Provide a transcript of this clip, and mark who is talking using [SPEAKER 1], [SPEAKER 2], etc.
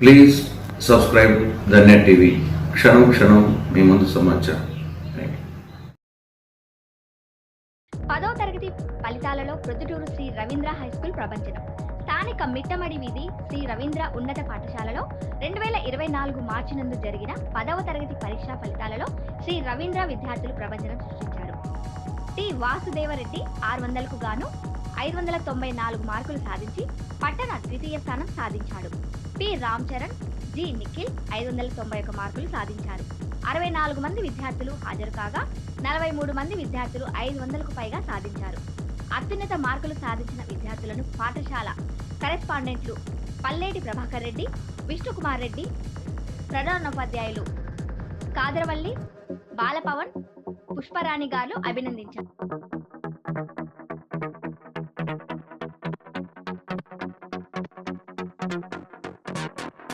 [SPEAKER 1] Please subscribe Dhanya TV క్షణం క్షణం మీ ముందు సమాచారం. పదో
[SPEAKER 2] పదవ తరగతి ఫలితాలలో ప్రొద్దుటూరు శ్రీ రవీంద్ర హై స్కూల్ ప్రపంచనం స్థానిక మిట్టమడి వీధి శ్రీ రవీంద్ర ఉన్నత పాఠశాలలో రెండు వేల ఇరవై నాలుగు మార్చి నందు జరిగిన పదవ తరగతి పరీక్షా ఫలితాలలో శ్రీ రవీంద్ర విద్యార్థులు ప్రపంచనం సృష్టించారు. టి. వాసుదేవరెడ్డి ఆరు వందలకు గాను ఐదు వందల తొంభై నాలుగు మార్కులు సాధించి పట్టణ ద్వితీయ స్థానం సాధించాడు. పి రామ్ చరణ్ జి నిఖిల్ ఐదు వందల తొంభై ఒక మార్కులు సాధించారు. అరవై నాలుగు మంది విద్యార్థులు హాజరు కాగా నలభై మూడు మంది విద్యార్థులు ఐదు వందలకు పైగా సాధించారు. అత్యున్నత మార్కులు సాధించిన విద్యార్థులను పాఠశాల కరెస్పాండెంట్లు పల్లేటి ప్రభాకర్ రెడ్డి విష్ణుకుమార్ రెడ్డి ప్రధానోపాధ్యాయులు కాదరవల్లి బాలపవన్ పుష్పరాణి గారు అభినందించారు.